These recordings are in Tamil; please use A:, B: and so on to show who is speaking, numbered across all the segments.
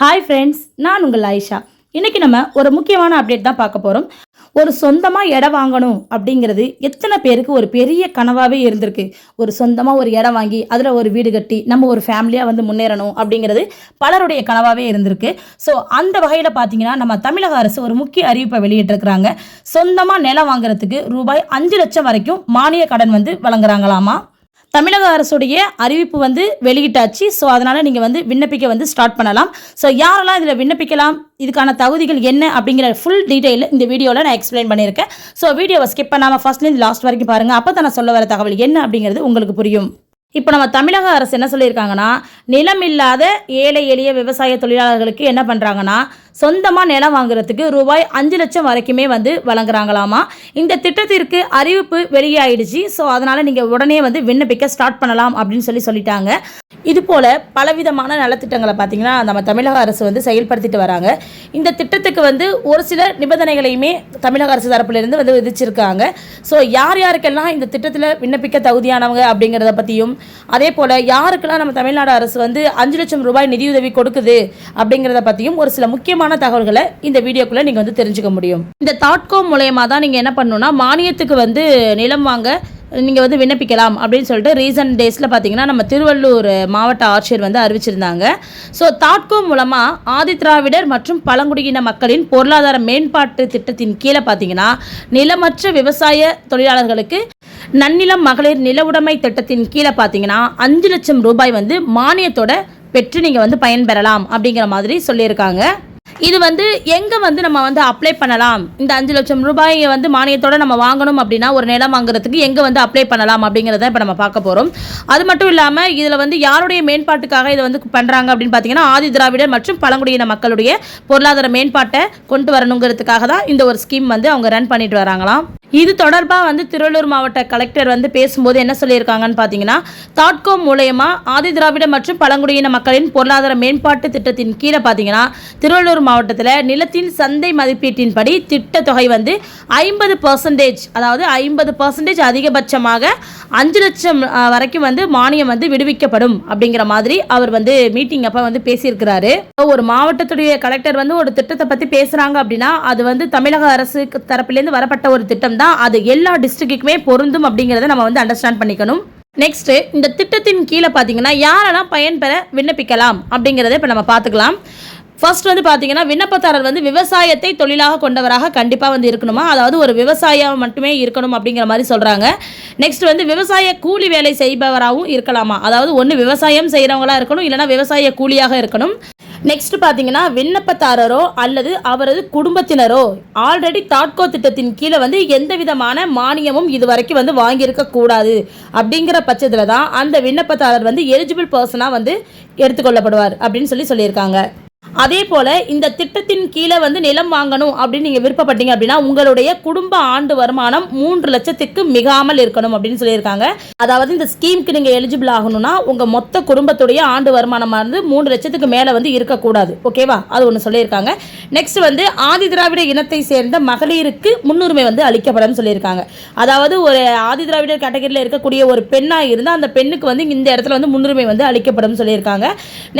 A: ஹாய் ஃப்ரெண்ட்ஸ் நான் உங்கள் ஆயிஷா. இன்றைக்கி நம்ம ஒரு முக்கியமான அப்டேட் தான் பார்க்க போகிறோம் ஒரு சொந்தமாக இடம் வாங்கணும் அப்படிங்கிறது எத்தனை பேருக்கு ஒரு பெரிய கனவாகவே இருந்திருக்கு. ஒரு சொந்தமாக ஒரு இடம் வாங்கி அதில் ஒரு வீடு கட்டி நம்ம ஒரு ஃபேமிலியாக வந்து முன்னேறணும் அப்படிங்கிறது பலருடைய கனவாகவே இருந்திருக்கு. ஸோ அந்த வகையில் பார்த்தீங்கன்னா நம்ம தமிழக அரசு ஒரு முக்கிய அறிவிப்பை வெளியிட்டிருக்கிறாங்க. சொந்தமாக நிலம் வாங்குறதுக்கு ரூபாய் அஞ்சு லட்சம் வரைக்கும் மானிய கடன் வந்து வழங்குறாங்களாமா? தமிழக அரசுடைய அறிவிப்பு வந்து வெளியிட்டாச்சு. ஸோ அதனால் நீங்கள் வந்து விண்ணப்பிக்க வந்து ஸ்டார்ட் பண்ணலாம். ஸோ யாரெல்லாம் இதில் விண்ணப்பிக்கலாம்? இதுக்கான தகுதிகள் என்ன? அப்படிங்கிற ஃபுல் டீட்டெயில் இந்த வீடியோவில் நான் எக்ஸ்பிளைன் பண்ணியிருக்கேன். ஸோ வீடியோவை ஸ்கிப் பண்ணாமல் ஃபஸ்ட்லேருந்து லாஸ்ட் வரைக்கும் பாருங்கள் அப்போ தான் நான் சொல்ல வர தகவல் என்ன அப்படிங்கிறது உங்களுக்கு புரியும். இப்போ நம்ம தமிழக அரசு என்ன சொல்லியிருக்காங்கன்னா நிலம் இல்லாத ஏழை எளிய விவசாய தொழிலாளர்களுக்கு என்ன பண்ணுறாங்கன்னா சொந்தமாக நிலம் வாங்குறதுக்கு ரூபாய் அஞ்சு லட்சம் வரைக்குமே வந்து வழங்குறாங்களாமா? இந்த திட்டத்திற்கு அறிவிப்பு வெளியாயிடுச்சு. ஸோ அதனால் நீங்கள் உடனே வந்து விண்ணப்பிக்க ஸ்டார்ட் பண்ணலாம் அப்படின்னு சொல்லி சொல்லிட்டாங்க. இது போல பலவிதமான நலத்திட்டங்களை பார்த்தீங்கன்னா நம்ம தமிழக அரசு வந்து செயல்படுத்திட்டு வராங்க. இந்த திட்டத்துக்கு வந்து ஒரு சில நிபந்தனைகளையுமே தமிழக அரசு தரப்பிலிருந்து வந்து விதிச்சிருக்காங்க. ஸோ யார் யாருக்கெல்லாம் இந்த திட்டத்தில் விண்ணப்பிக்க தகுதியானவங்க அப்படிங்கிறத பற்றியும் அதே போல் யாருக்கெல்லாம் நம்ம தமிழ்நாடு அரசு வந்து அஞ்சு லட்சம் ரூபாய் நிதியுதவி கொடுக்குது அப்படிங்கிறத பற்றியும் ஒரு சில முக்கியமான தகவல்களை இந்த வீடியோக்குள்ளே நீங்கள் வந்து தெரிஞ்சுக்க முடியும். இந்த தாட்கோ மூலயமா தான் நீங்கள் என்ன பண்ணணும்னா மானியத்துக்கு வந்து நிலம் வாங்க நீங்கள் வந்து விண்ணப்பிக்கலாம் அப்படின்னு சொல்லிட்டு ரீசன்ட் டேஸில் பார்த்தீங்கன்னா நம்ம திருவள்ளூர் மாவட்ட ஆட்சியர் வந்து அறிவிச்சிருந்தாங்க. ஸோ தாட்கோ மூலமாக ஆதித்ராவிடர் மற்றும் பழங்குடியின மக்களின் பொருளாதார மேம்பாட்டு திட்டத்தின் கீழே பார்த்தீங்கன்னா நிலமற்ற விவசாய தொழிலாளர்களுக்கு நன்னிலம் மகளிர் நில உடைமை திட்டத்தின் கீழே பார்த்தீங்கன்னா அஞ்சு லட்சம் ரூபாய் வந்து மானியத்தோட பெற்று நீங்கள் வந்து பயன்பெறலாம் அப்படிங்கிற மாதிரி சொல்லியிருக்காங்க. இது வந்து எங்கே வந்து நம்ம வந்து அப்ளை பண்ணலாம்? இந்த அஞ்சு லட்சம் ரூபாயை வந்து மானியத்தோட நம்ம வாங்கணும் அப்படின்னா ஒரு நிலம் வாங்குறதுக்கு எங்கே வந்து அப்ளை பண்ணலாம் அப்படிங்கிறத இப்போ நம்ம பார்க்க போகிறோம் அது மட்டும் இல்லாமல் இதில் வந்து யாருடைய மேம்பாட்டுக்காக இதை வந்து பண்ணுறாங்க அப்படின்னு பார்த்தீங்கன்னா ஆதி திராவிடர் மற்றும் பழங்குடியின மக்களுடைய பொருளாதார மேம்பாட்டை கொண்டு வரணுங்கிறதுக்காக தான் இந்த ஒரு ஸ்கீம் வந்து அவங்க ரன் பண்ணிட்டு வராங்களாம். இது தொடர்பாக வந்து திருவள்ளூர் மாவட்ட கலெக்டர் வந்து பேசும்போது என்ன சொல்லியிருக்காங்கன்னு பார்த்தீங்கன்னா தாட்கோ மூலயமா ஆதி திராவிட மற்றும் பழங்குடியின மக்களின் பொருளாதார மேம்பாட்டு திட்டத்தின் கீழே பார்த்தீங்கன்னா திருவள்ளூர் மாவட்டத்தில் நிலத்தின் சந்தை மதிப்பீட்டின்படி திட்ட தொகை வந்து ஐம்பது பர்சன்டேஜ் அதாவது ஐம்பது பர்சன்டேஜ் அதிகபட்சமாக அஞ்சு லட்சம் வரைக்கும் வந்து மானியம் வந்து விடுவிக்கப்படும் அப்படிங்கிற மாதிரி அவர் வந்து மீட்டிங் அப்போ வந்து பேசியிருக்கிறாரு. ஒரு மாவட்டத்துடைய கலெக்டர் வந்து ஒரு திட்டத்தை பற்றி பேசுகிறாங்க அப்படின்னா அது வந்து தமிழக அரசு தரப்பிலேருந்து வரப்பட்ட ஒரு திட்டம் தான் அது எல்லா டிஸ்ட்ரிக்ட்டுக்குமே பொருந்தும் அப்படிங்கிறத நம்ம வந்து அண்டர்ஸ்டாண்ட் பண்ணிக்கணும். நெக்ஸ்ட் இந்த திட்டத்தின் கீழே பார்த்தீங்கன்னா யாரெல்லாம் பயன்பெற விண்ணப்பிக்கலாம் அப்படிங்கிறத இப்போ நம்ம பார்த்துக்கலாம். ஃபர்ஸ்ட் வந்து பார்த்தீங்கன்னா விண்ணப்பதாரர் வந்து விவசாயத்தை தொழிலாக கொண்டவராக கண்டிப்பாக வந்து இருக்கணுமா? அதாவது ஒரு விவசாயம் மட்டுமே இருக்கணும் அப்படிங்கிற மாதிரி சொல்கிறாங்க நெக்ஸ்ட் வந்து விவசாய கூலி வேலை செய்பவராகவும் இருக்கலாமா? அதாவது ஒன்று விவசாயம் செய்கிறவங்களா இருக்கணும் இல்லைனா விவசாய கூலியாக இருக்கணும். நெக்ஸ்ட் பார்த்தீங்கன்னா விண்ணப்பதாரரோ அல்லது அவரது குடும்பத்தினரோ ஆல்ரெடி தாட்கோ திட்டத்தின் கீழே வந்து எந்த விதமான மானியமும் இது வரைக்கும் வந்து வாங்கியிருக்க கூடாது அப்படிங்கிற பட்சத்தில் தான் அந்த விண்ணப்பதாரர் வந்து எலிஜிபிள் பர்சனாக வந்து எடுத்துக்கொள்ளப்படுவார் அப்படின்னு சொல்லி சொல்லியிருக்காங்க. அதே போல இந்த திட்டத்தின் கீழே வந்து நிலம் வாங்கணும் அப்படின்னு நீங்க விருப்பப்பட்டீங்க அப்படின்னா உங்களுடைய குடும்ப ஆண்டு வருமானம் மூன்று லட்சத்துக்கு மிகாமல் இருக்கணும் அப்படின்னு சொல்லியிருக்காங்க. அதாவது இந்த ஸ்கீமுக்கு நீங்க எலிஜிபிள் ஆகணும்னா உங்க மொத்த குடும்பத்துடைய ஆண்டு வருமானமானது மூன்று லட்சத்துக்கு மேல வந்து இருக்கக்கூடாது. ஓகேவா அது ஒன்று சொல்லியிருக்காங்க. நெக்ஸ்ட் வந்து ஆதி திராவிட இனத்தை சேர்ந்த மகளிருக்கு முன்னுரிமை வந்து அளிக்கப்படும் சொல்லியிருக்காங்க. அதாவது ஒரு ஆதி திராவிடர் கேட்டகரியில் இருக்கக்கூடிய ஒரு பெண்ணாக இருந்தால் அந்த பெண்ணுக்கு வந்து இந்த இடத்துல வந்து முன்னுரிமை வந்து அளிக்கப்படும் சொல்லியிருக்காங்க.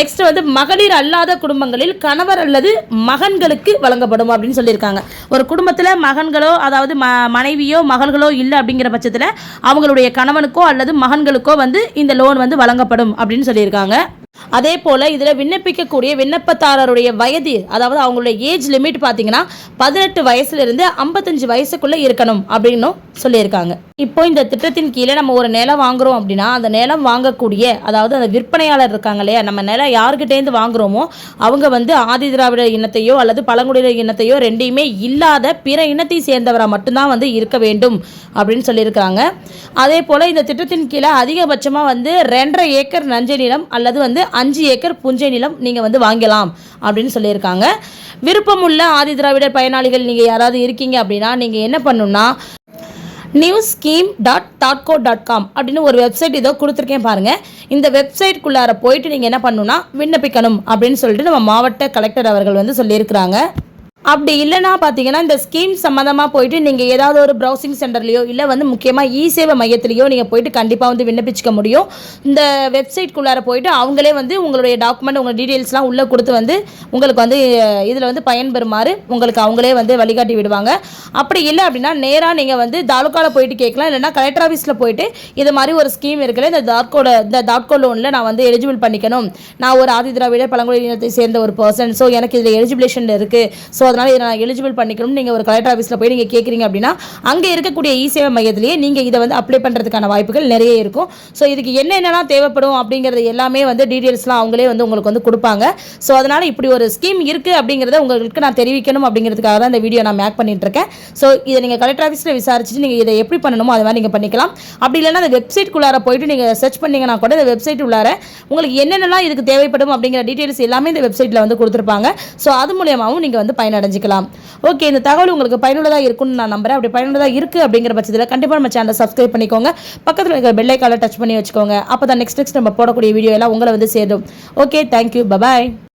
A: நெக்ஸ்ட் வந்து மகளிர் அல்லாத குடும்பங்கள் குடும்பங்களில் கணவர் அல்லது மகன்களுக்கு வழங்கப்படும் அப்படின்னு சொல்லியிருக்காங்க. ஒரு குடும்பத்தில் மகன்களோ அதாவது ம மனைவியோ மகள்களோ இல்லை அப்படிங்கிற பட்சத்தில் அவங்களுடைய கணவனுக்கோ அல்லது மகன்களுக்கோ வந்து இந்த லோன் வந்து வழங்கப்படும் அப்படின்னு சொல்லியிருக்காங்க. அதே போல் இதில் விண்ணப்பிக்கக்கூடிய விண்ணப்பதாரருடைய வயது அதாவது அவங்களுடைய ஏஜ் லிமிட் பார்த்தீங்கன்னா பதினெட்டு வயசுலேருந்து ஐம்பத்தஞ்சு வயசுக்குள்ளே இருக்கணும் அப்படின்னும் சொல்லியிருக்காங்க. இப்போ இந்த திட்டத்தின் கீழே நம்ம ஒரு நிலம் வாங்குறோம் அப்படின்னா அந்த நிலம் வாங்கக்கூடிய அதாவது அந்த விற்பனையாளர் இருக்காங்க இல்லையா நம்ம நிலம் யாருக்கிட்டேருந்து வாங்குறோமோ அவங்க வந்து ஆதி திராவிட இனத்தையோ அல்லது பழங்குடியினர் இனத்தையோ ரெண்டையுமே இல்லாத பிற இனத்தை சேர்ந்தவராக மட்டும்தான் வந்து இருக்க வேண்டும் அப்படின்னு சொல்லியிருக்காங்க. அதே போல் இந்த திட்டத்தின் கீழே அதிகபட்சமாக வந்து ரெண்டரை ஏக்கர் நஞ்சை நிலம் அல்லது வந்து அஞ்சு ஏக்கர் புஞ்சை நிலம் நீங்கள் வந்து வாங்கலாம் அப்படின்னு சொல்லியிருக்காங்க. விருப்பமுள்ள ஆதி திராவிடர் பயனாளிகள் நீங்கள் யாராவது இருக்கீங்க அப்படின்னா நீங்கள் என்ன பண்ணணும்னா news scheme dot dot co dot com அப்படின்னு ஒரு வெப்சைட் இதோ கொடுத்துருக்கேன் பாருங்கள் இந்த வெப்சைட்குள்ளார போயிட்டு நீங்கள் என்ன பண்ணணும்னா விண்ணப்பிக்கணும் அப்படின்னு சொல்லிட்டு நம்ம மாவட்ட கலெக்டர் அவர்கள் வந்து சொல்லியிருக்கிறாங்க. அப்படி இல்லைன்னா பார்த்தீங்கன்னா இந்த ஸ்கீம் சம்மந்தமாக போயிட்டு நீங்கள் ஏதாவது ஒரு ப்ரௌசிங் சென்டர்லையோ இல்லை வந்து முக்கியமாக இ சேவை மையத்திலையோ நீங்கள் போயிட்டு கண்டிப்பாக வந்து விண்ணப்பிச்சிக்க முடியும். இந்த வெப்சைட்குள்ளார போயிட்டு அவங்களே வந்து உங்களுடைய டாக்குமெண்ட் உங்கள் டீட்டெயில்ஸ்லாம் உள்ளே கொடுத்து வந்து உங்களுக்கு வந்து இதில் வந்து பயன்பெறுமாறு உங்களுக்கு அவங்களே வந்து வழிகாட்டி விடுவாங்க. அப்படி இல்லை அப்படின்னா நேராக நீங்கள் வந்து தாலுக்காவில் போயிட்டு கேட்கலாம். இல்லைன்னா கலெக்டர் ஆஃபீஸில் போயிட்டு இது மாதிரி ஒரு ஸ்கீம் இருக்குல்ல இந்த தாட்கோட இந்த தாட்கோ லோனில் நான் வந்து எலிஜிபிள் பண்ணிக்கணும். நான் ஒரு ஆதி திராவிட பழங்குடி இனத்தை சேர்ந்த ஒரு பர்சன் ஸோ எனக்கு இதில் எலிஜிபிளேஷன் இருக்குது ஸோ அதனால் இதை நான் எலிஜிபிள் பண்ணிக்கணும்னு நீங்கள் ஒரு கலெக்டர் ஆஃபீஸில் போய் நீங்கள் கேட்குறீங்க அப்படின்னா அங்கே இருக்கக்கூடிய இ சேவை மையத்திலேயே நீங்கள் இதை வந்து அப்ளை பண்ணுறதுக்கான வாய்ப்புகள் நிறைய இருக்கும். ஸோ இதுக்கு என்னென்னலாம் தேவைப்படும் அப்படிங்கிறது எல்லாமே வந்து டீட்டெயில்ஸ்லாம் அவங்களே வந்து உங்களுக்கு வந்து கொடுப்பாங்க. ஸோ அதனால் இப்படி ஒரு ஸ்கீம் இருக்குது அப்படிங்கிறத உங்களுக்கு நான் தெரிவிக்கணும் அப்படிங்கிறதுக்காக தான் இந்த வீடியோ நான் மேக் பண்ணிட்டுருக்கேன் ஸோ இதை நீங்கள் கலெக்டர் ஆஃபீஸில் விசாரிச்சுட்டு நீங்கள் இதை எப்படி பண்ணணுமோ அது மாதிரி நீங்கள் பண்ணிக்கலாம். அப்படி இல்லைன்னா அந்த வெப்சைட்குள்ளார போயிட்டு நீங்கள் சர்ச் பண்ணிங்கன்னா கூட இந்த வெப்சைட் உள்ளார உங்களுக்கு என்னென்னலாம் இதுக்கு தேவைப்படும் அப்படிங்கிற டீட்டெயில்ஸ் எல்லாமே இந்த வெப்சைட்டில் வந்து கொடுத்துருப்பாங்க. ஸோ அது மூலியமாகவும் நீங்கள் வந்து அடைஞ்சிக்கலாம். ஓகே இந்த தகவல் உங்களுக்கு பயனுள்ளதாக இருக்கும்னு நான் நம்புறேன். அப்படி பயனுள்ளதாக இருக்குது அப்படிங்கிற பட்சத்தில் கண்டிப்பாக நம்ம சேனலை சப்ஸ்கிரைப் பண்ணிக்கோங்க. பக்கத்தில் இருக்கிற காலை டச் பண்ணி வச்சுக்கோங்க. அப்போ தான் நெக்ஸ்ட் நெக்ஸ்ட் நம்ம போடக்கூடிய வீடியோ எல்லாம் உங்களை வந்து சேரும். Okay thank you bye bye